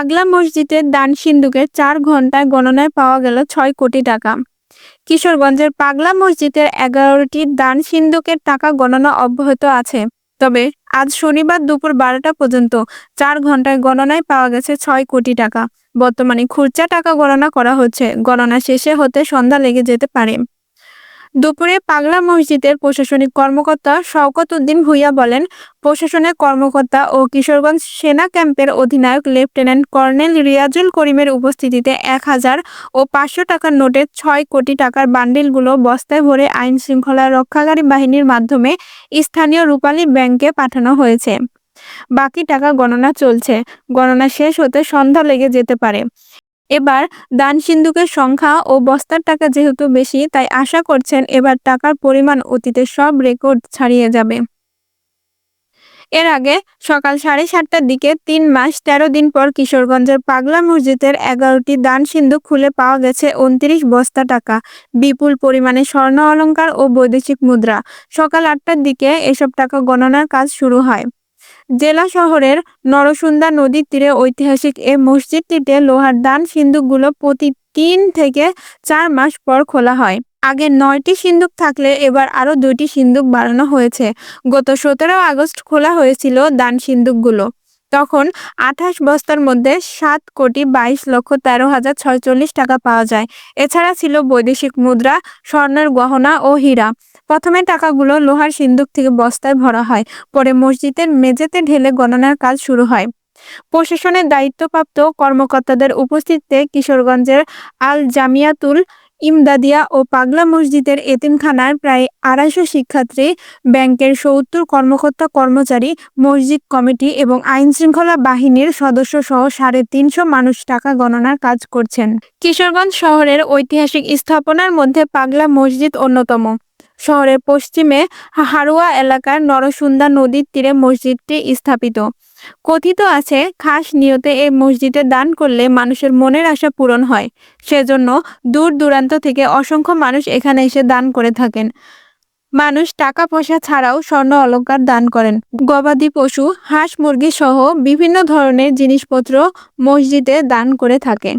পাগলা মসজিদের দান সিন্ধুকের চার ঘন্টায় গণনায় পাওয়া গেল ছয় কোটি টাকা। কিশোরগঞ্জের পাগলা মসজিদের এগারোটি দান সিন্ধুকের টাকা গণনা অব্যাহত আছে। তবে আজ শনিবার দুপুর বারোটা পর্যন্ত চার ঘন্টায় গণনায় পাওয়া গেছে ছয় কোটি টাকা। বর্তমানে খুচরা টাকা গণনা করা হচ্ছে। গণনা শেষে হতে সন্ধ্যা লেগে যেতে পারে। দুপুরে পাগলা মসজিদের প্রশাসনিক কর্মকর্তা শওকত উদ্দিন ভুইয়া বলেন, প্রশাসনের কর্মকর্তা ও কিশোরগঞ্জ সেনা ক্যাম্পের অধিনায়ক লেফটেন্যান্ট কর্নেল রিয়াজুল করিমের উপস্থিতিতে এক হাজার ও পাঁচশো টাকার নোটের ছয় কোটি টাকার বান্ডিলগুলো বস্তায় ভরে আইন শৃঙ্খলা রক্ষাকারী বাহিনীর মাধ্যমে স্থানীয় রূপালী ব্যাংকে পাঠানো হয়েছে। বাকি টাকা গণনা চলছে। গণনা শেষ হতে সন্ধ্যা লেগে যেতে পারে। এবার দান সিন্ধুকের সংখ্যা ও বস্তার টাকা যেহেতু বেশি, তাই আশা করছেন এবার টাকার পরিমাণ অতীতের সব রেকর্ড ছাড়িয়ে যাবে। এর আগে সকাল সাড়ে সাতটার দিকে তিন মাস তেরো দিন পর কিশোরগঞ্জের পাগলা মসজিদের এগারোটি দান সিন্ধু খুলে পাওয়া গেছে উনত্রিশ বস্তা টাকা। বিপুল পরিমাণে স্বর্ণ অলংকার ও বৈদেশিক মুদ্রা। সকাল আটটার দিকে এসব টাকা গণনার কাজ শুরু হয়। জেলা শহরের নরসুন্দা নদীর তীরে ঐতিহাসিক এ মসজিদটিতে লোহার দান সিন্ধুকগুলো প্রতি তিন থেকে চার মাস পর খোলা হয়। আগে নয়টি সিন্ধুক থাকলে এবার আরও দুটি সিন্ধুক বাড়ানো হয়েছে। গত সতেরো আগস্ট খোলা হয়েছিল দান সিন্ধুকগুলো। তখন আঠাশ বস্তার মধ্যে সাত কোটি বাইশ লক্ষ তেরো হাজার ছয়চল্লিশ টাকা পাওয়া যায়। এছাড়া ছিল বৈদেশিক মুদ্রা, স্বর্ণের গহনা ও হীরা। প্রথমে টাকাগুলো লোহার সিন্ধুক থেকে বস্তায় ভরা হয়, পরে মসজিদের মেঝেতে ঢেলে গণনার কাজ শুরু হয়। প্রশাসনের দায়িত্বপ্রাপ্ত কর্মকর্তাদের উপস্থিতিতে কিশোরগঞ্জের আল জামিয়াতুল ইমদাদিয়া ও পাগলা মসজিদের এতিমখানার প্রায় আড়াইশো শিক্ষার্থী, ব্যাংকের সত্তর কর্মকর্তা কর্মচারী, মসজিদ কমিটি এবং আইন শৃঙ্খলা বাহিনীর সদস্য সহ সাড়ে তিনশো মানুষ টাকা গণনার কাজ করছেন। কিশোরগঞ্জ শহরের ঐতিহাসিক স্থাপনার মধ্যে পাগলা মসজিদ অন্যতম। শহরের পশ্চিমে হারুয়া এলাকার নরসুন্দা নদীর তীরে মসজিদটি স্থাপিত। কথিত আছে, খাস নিয়তে এই মসজিদে দান করলে মানুষের মনের আশা পূরণ হয়। সেজন্য দূর দূরান্ত থেকে অসংখ্য মানুষ এখানে এসে দান করে থাকেন। মানুষ টাকা পয়সা ছাড়াও স্বর্ণ অলঙ্কার দান করেন। গবাদি পশু, হাঁস মুরগি সহ বিভিন্ন ধরনের জিনিসপত্র মসজিদে দান করে থাকে।